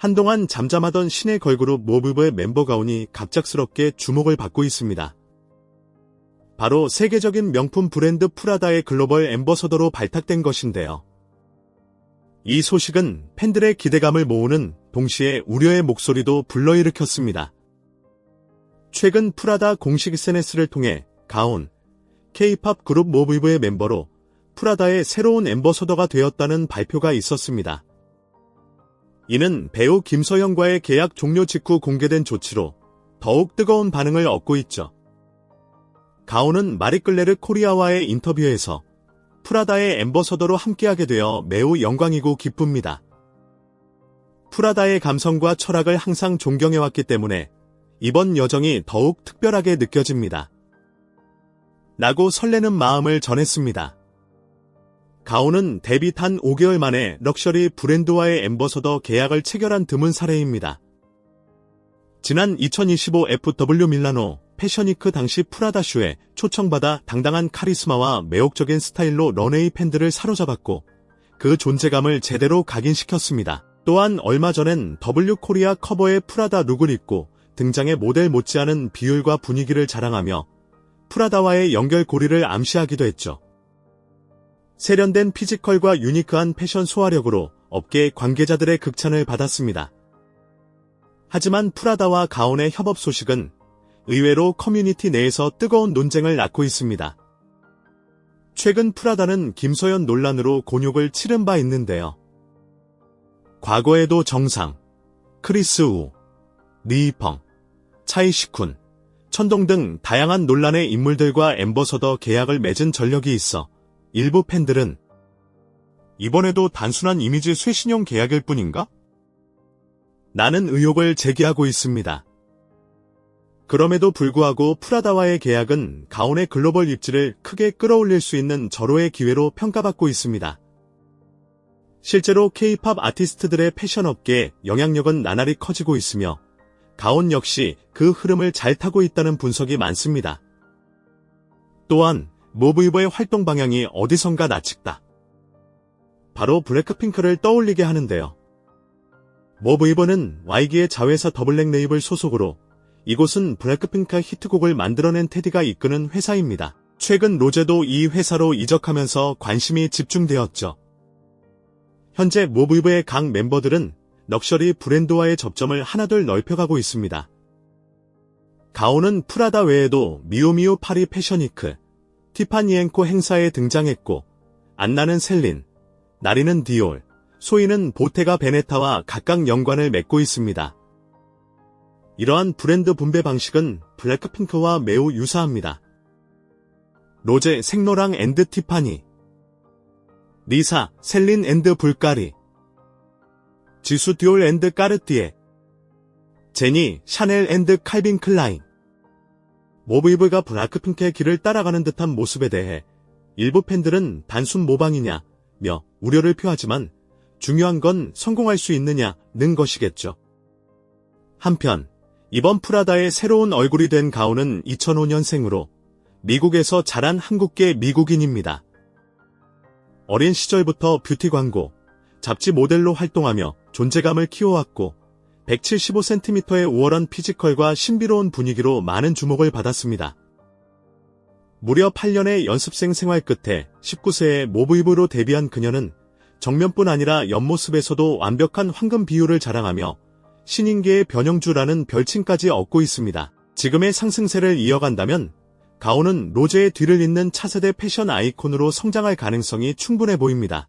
한동안 잠잠하던 신의 걸그룹 모브브의 멤버 가온이 갑작스럽게 주목을 받고 있습니다. 바로 세계적인 명품 브랜드 프라다의 글로벌 엠버서더로 발탁된 것인데요. 이 소식은 팬들의 기대감을 모으는 동시에 우려의 목소리도 불러일으켰습니다. 최근 프라다 공식 SNS를 통해 가온, K-팝 그룹 모브이브의 멤버로 프라다의 새로운 엠버서더가 되었다는 발표가 있었습니다. 이는 배우 김서영과의 계약 종료 직후 공개된 조치로 더욱 뜨거운 반응을 얻고 있죠. 가온은 마리끌레르 코리아와의 인터뷰에서 프라다의 엠버서더로 함께하게 되어 매우 영광이고 기쁩니다. 프라다의 감성과 철학을 항상 존경해왔기 때문에 이번 여정이 더욱 특별하게 느껴집니다. 라고 설레는 마음을 전했습니다. 가오는 데뷔 단 5개월 만에 럭셔리 브랜드와의 엠버서더 계약을 체결한 드문 사례입니다. 지난 2025 FW 밀라노 패션위크 당시 프라다쇼에 초청받아 당당한 카리스마와 매혹적인 스타일로 런웨이 팬들을 사로잡았고 그 존재감을 제대로 각인시켰습니다. 또한 얼마 전엔 W 코리아 커버의 프라다 룩을 입고 등장의 모델 못지않은 비율과 분위기를 자랑하며 프라다와의 연결고리를 암시하기도 했죠. 세련된 피지컬과 유니크한 패션 소화력으로 업계 관계자들의 극찬을 받았습니다. 하지만 프라다와 가온의 협업 소식은 의외로 커뮤니티 내에서 뜨거운 논쟁을 낳고 있습니다. 최근 프라다는 김소연 논란으로 곤욕을 치른 바 있는데요. 과거에도 정상, 크리스 우, 리이펑, 차이시쿤, 천동 등 다양한 논란의 인물들과 엠버서더 계약을 맺은 전력이 있어 일부 팬들은 이번에도 단순한 이미지 쇄신용 계약일 뿐인가? 나는 의혹을 제기하고 있습니다. 그럼에도 불구하고 프라다와의 계약은 가온의 글로벌 입지를 크게 끌어올릴 수 있는 절호의 기회로 평가받고 있습니다. 실제로 K-팝 아티스트들의 패션 업계에 영향력은 나날이 커지고 있으며 가온 역시 그 흐름을 잘 타고 있다는 분석이 많습니다. 또한 모브이버의 활동 방향이 어디선가 낯익다. 바로 블랙핑크를 떠올리게 하는데요. 모브이버는 YG의 자회사 더블랙 네이블 소속으로 이곳은 블랙핑크 히트곡을 만들어낸 테디가 이끄는 회사입니다. 최근 로제도 이 회사로 이적하면서 관심이 집중되었죠. 현재 모브이브의 각 멤버들은 럭셔리 브랜드와의 접점을 하나둘 넓혀가고 있습니다. 가오는 프라다 외에도 미우미우 파리 패션위크, 티파니엔코 행사에 등장했고 안나는 셀린, 나리는 디올, 소희는 보테가 베네타와 각각 연관을 맺고 있습니다. 이러한 브랜드 분배 방식은 블랙핑크와 매우 유사합니다. 로제 생로랑 앤드 티파니 리사 셀린 앤드 불가리 지수 듀올 앤드 까르띠에 제니 샤넬 앤드 칼빈 클라인 모브이브가 블라크핑크의 길을 따라가는 듯한 모습에 대해 일부 팬들은 단순 모방이냐며 우려를 표하지만 중요한 건 성공할 수 있느냐는 것이겠죠. 한편 이번 프라다의 새로운 얼굴이 된 가오는 2005년생으로 미국에서 자란 한국계 미국인입니다. 어린 시절부터 뷰티 광고, 잡지 모델로 활동하며 존재감을 키워왔고 175cm의 우월한 피지컬과 신비로운 분위기로 많은 주목을 받았습니다. 무려 8년의 연습생 생활 끝에 19세에 모브입으로 데뷔한 그녀는 정면뿐 아니라 옆모습에서도 완벽한 황금 비율을 자랑하며 신인계의 변형주라는 별칭까지 얻고 있습니다. 지금의 상승세를 이어간다면 가오는 로제의 뒤를 잇는 차세대 패션 아이콘으로 성장할 가능성이 충분해 보입니다.